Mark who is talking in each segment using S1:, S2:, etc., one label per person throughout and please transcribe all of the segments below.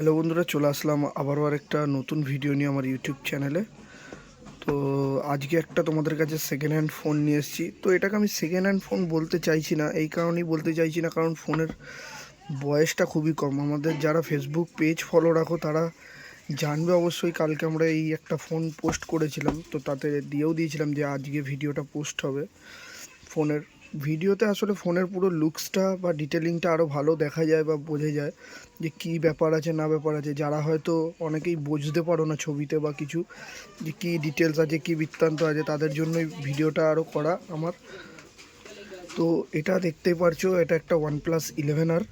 S1: Hello বন্ধুরা, চলে আসলাম আবারও আরেকটা নতুন ভিডিও নিয়ে আমার ইউটিউব চ্যানেলে তো আজকে একটা তোমাদের কাছে সেকেন্ড হ্যান্ড ফোন নিয়ে এসেছি। তো এটাকে আমি সেকেন্ড হ্যান্ড ফোন বলতে চাইছি না, এই কারণেই বলতে চাইছি না, কারণ ফোনের বয়সটা খুবই কম। আমাদের যারা ফেসবুক পেজ ফলো রাখো, তারা জানবে অবশ্যই কালকে আমরা এই একটা ফোন পোস্ট করেছিলাম। তো তাতে দিয়েও দিয়েছিলাম যে আজকে ভিডিওটা পোস্ট হবে। ফোনের ভিডিওতে আসলে ফোনের পুরো লুকসটা বা ডিটেলিংটা আরও ভালো দেখা যায় বা বোঝা যায় যে কী ব্যাপার আছে, না ব্যাপার আছে। যারা হয়তো অনেকেই বুঝতে পারো না ছবিতে বা কিছু, যে কী ডিটেলস আছে, কী বৃত্তান্ত আছে, তাদের জন্যই ভিডিওটা আরও করা আমার। তো এটা দেখতেই পারছ, এটা একটা ওয়ান প্লাস ইলেভেন আর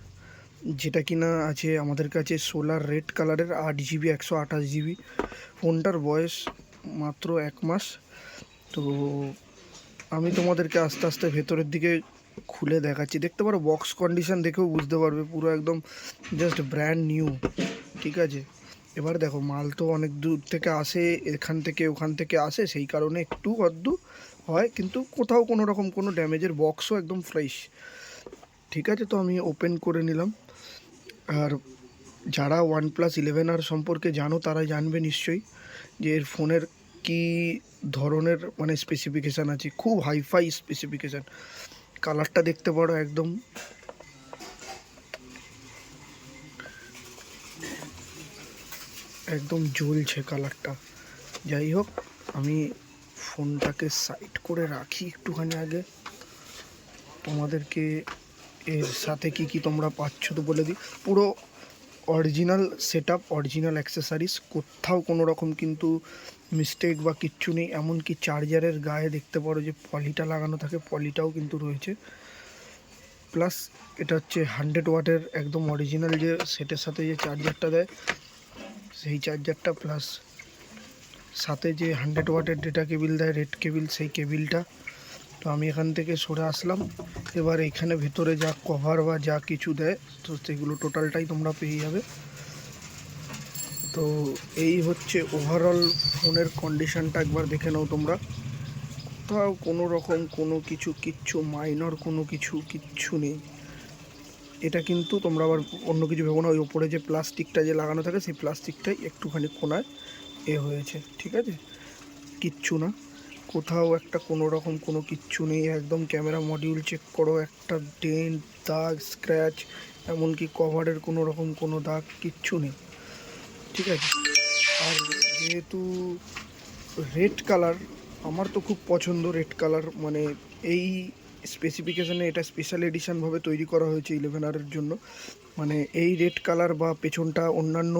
S1: যেটা কিনা আছে আমাদের কাছে সোলার রেড কালারের আট জিবি একশো আঠাশ জিবি ফোনটার বয়স মাত্র এক মাস। তো আমি তোমাদেরকে আস্তে আস্তে ভেতরের দিকে খুলে দেখাচ্ছি। দেখতে পারো বক্স কন্ডিশন দেখেও বুঝতে পারবে, পুরো একদম জাস্ট ব্র্যান্ড নিউ ঠিক আছে? এবার দেখো, মাল তো অনেক দূর থেকে আসে, এখান থেকে ওখান থেকে আসে, সেই কারণে একটু অদ্দু হয়, কিন্তু কোথাও কোনো রকম কোনো ড্যামেজের বক্সও একদম ফ্রেশ ঠিক আছে? তো আমি ওপেন করে নিলাম। আর যারা ওয়ান প্লাস ইলেভেন আর সম্পর্কে জানো, তারা জানবে নিশ্চয়ই যে এর ফোনের কি ধরনের মানে স্পেসিফিকেশান আছে? খুব হাইফাই স্পেসিফিকেশান কালারটা দেখতে পারো একদম। একদম জ্বলছে কালারটা যাই হোক, আমি ফোনটাকে সাইড করে রাখি একটুখানি আগে। তোমাদেরকে এর সাথে কি কি তোমরা পাচ্ছ তো বলে দিই। পুরো original set up original accessories কোথাও কোনো রকম কিন্তু মিস্টেক বা কিচ্ছু নেই। এমনকি চার্জারের গায়ে দেখতে পারো যে পলিটা লাগানো থাকে পলিটাও কিন্তু রয়েছে। প্লাস এটা হচ্ছে হান্ড্রেড ওয়াটের একদম অরিজিনাল যে সেটের সাথে যে চার্জারটা দেয়, সেই চার্জারটা প্লাস সাথে যে হান্ড্রেড ওয়াটের ডেটা কেবিল দেয় রেড কেবিল সেই কেবিলটা তো আমি এখান থেকে সরে আসলাম। এবার এখানে ভেতরে যা কভার বা যা কিছু দেয়, তো সেগুলো টোটালটাই তোমরা পেয়ে যাবে। তো এই হচ্ছে ওভারঅল ফোনের কন্ডিশানটা একবার দেখে নাও তোমরা। কোথাও কোনো রকম কোনো কিছু, কিচ্ছু মাইনর কোনো কিছু, কিচ্ছু নেই। এটা কিন্তু তোমরা আবার অন্য কিছু ভেবো না, ওই ওপরে যে প্লাস্টিকটা যে লাগানো থাকে, সেই প্লাস্টিকটাই একটুখানি কোনায় এ হয়েছে, ঠিক আছে? কিচ্ছু না। কোথাও একটা কোনো রকম কোনো কিচ্ছু নেই, একদম ক্যামেরা মডিউল চেক করো, একটা ডেন্ট দাগ স্ক্র্যাচ এমনকি কভারের কোনো রকম কোনো দাগ কিচ্ছু নেই, ঠিক আছে? আর যেহেতু রেড কালার আমার তো খুব পছন্দ রেড কালার মানে এই স্পেসিফিকেশানে এটা স্পেশাল এডিশানভাবে তৈরি করা হয়েছে ইলেভেন আরের জন্য। মানে এই রেড কালার বা পেছনটা অন্যান্য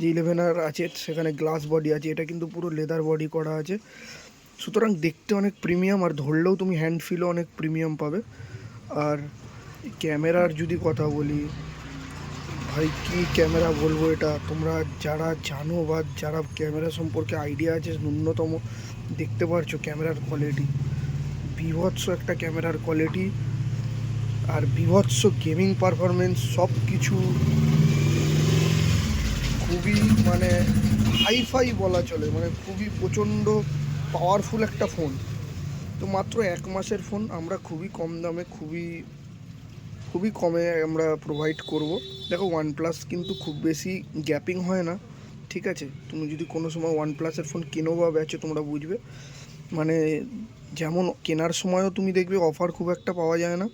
S1: যে ইলেভেন আর আছে, সেখানে গ্লাস বডি আছে, এটা কিন্তু পুরো লেদার বডি করা আছে। সুতরাং দেখতে অনেক প্রিমিয়াম আর ধরলেও তুমি হ্যান্ড ফিলও অনেক প্রিমিয়াম পাবে। আর ক্যামেরার যদি কথা বলি, ভাই কি ক্যামেরা বলব এটা? তোমরা যারা জানো বা যারা ক্যামেরা সম্পর্কে আইডিয়া আছে, ন্যূনতম দেখতে পারছ ক্যামেরার কোয়ালিটি বিভৎস একটা ক্যামেরার কোয়ালিটি আর বিভৎস গেমিং পারফরমেন্স সব কিছু খুবই মানে হাইফাই বলা চলে। মানে খুবই প্রচণ্ড পাওয়ারফুল একটা ফোন। তো মাত্র এক মাসের ফোন, আমরা খুবই কম দামে, খুবই খুবই কমে আমরা প্রোভাইড করব। দেখো ওয়ান প্লাস কিন্তু খুব বেশি গ্যাপিং হয় না, ঠিক আছে? তুমি যদি কোনো সময় ওয়ান প্লাসের ফোন কেনো বা বেচো, তোমরা বুঝবে। মানে যেমন কেনার সময়ও তুমি দেখবে অফার খুব একটা পাওয়া যায় না।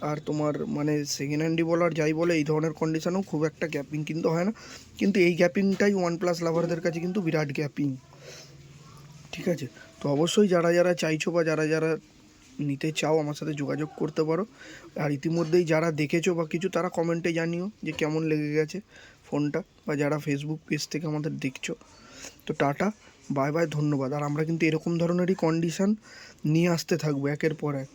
S1: আর তোমার মানে সেকেন্ড হ্যান্ডই বলার যাই বলে, এই ধরনের কন্ডিশনেও খুব একটা গ্যাপিং কিন্তু হয় না। কিন্তু এই গ্যাপিংটাই ওয়ান প্লাস লাভারদের কাছে কিন্তু বিরাট গ্যাপিং ঠিক আছে? তো অবশ্যই যারা যারা চাইছো বা যারা যারা নিতে চাও আমার সাথে যোগাযোগ করতে পারো। আর ইতিমধ্যেই যারা দেখেছ বা কিছু তারা কমেন্টে জানিও যে কেমন লেগে গেছে ফোনটা বা যারা ফেসবুক পেজ থেকে আমাদের দেখছ। তো টাটা বাই বাই ধন্যবাদ। আর আমরা কিন্তু এরকম ধরনেরই কন্ডিশান নিয়ে আসতে থাকব একের পর এক।